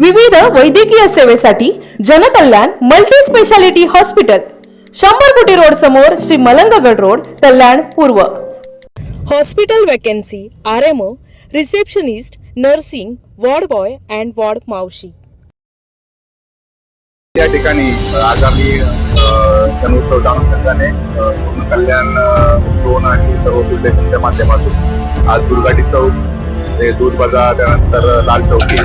विविध वैद्यकीय सेवेसाठी जनकल्याण मल्टी स्पेशालिटी हॉस्पिटल शंभर कोटी रोड समोर श्री मलंगगड रोड कल्याण पूर्व. Hospital vacancy R M O receptionist nursing ward boy and ward मावशी. या ठिकाणी आगामी अ, सण उत्सव अनुषंगाने अ, पूर्ण कल्याण दोन आणि सर्व फुलदेशांच्या माध्यमातून आज दुर्गाटी चौक ते दूध बाजार त्यानंतर लाल चौकी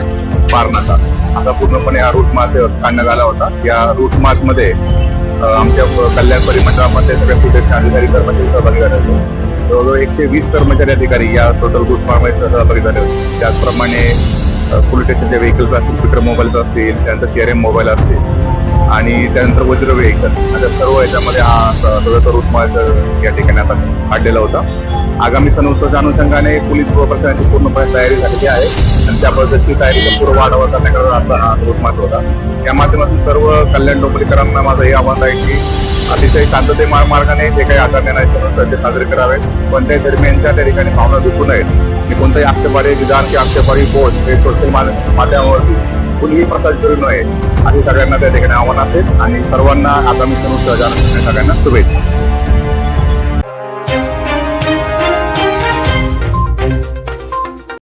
पारनाका असा पूर्णपणे हा रूट मास काढण्यात आला होता. या रूट मासमध्ये आमच्या कल्याण परिमंडळामध्ये सगळ्या फुलदेश अधिकारी कर्मचारी सहभागी झाले होते. जवळजवळ एकशे वीस कर्मचारी अधिकारी या टोटल रूट मास सहभागी झाले होते. त्याचप्रमाणे पोलीस स्टेशनच्या व्हेकल्स असतील ट्विटर मोबाईल्स असतील त्यानंतर सी आर एम मोबाईल असतील आणि त्यानंतर वज्र व्हेकल अशा सर्व याच्यामध्ये हा सगळं रूट मार्ग या ठिकाणी आता काढलेला होता. आगामी सण उत्सवाच्या अनुषंगाने पोलीस प्रशासनाची पूर्णपणे तयारी झालेली आहे. आणि त्या पद्धतीची तयारी संपूर्ण वाढवत करण्याकरता आता हा धोक मार्च होता. या माध्यमातून सर्व कल्याण डोंबरीकरांना माझं हे आव्हान आहे की अतिशय शांतते मार्गाने जे काही आकार देण्याचे नंतर ते साजरे करावेत. कोणत्याही धर्मियांच्या त्या ठिकाणी भावना दुखू नयेत. आणि कोणत्याही आक्षेपारी विधान किंवा आक्षेपारी बोध हे सोशल माध्यमावरती कुणीही प्रसार करू नये. असे सगळ्यांना त्या ठिकाणी आव्हान असेल. आणि सर्वांना आगामी सण उत्सवाच्या सगळ्यांना शुभेच्छा.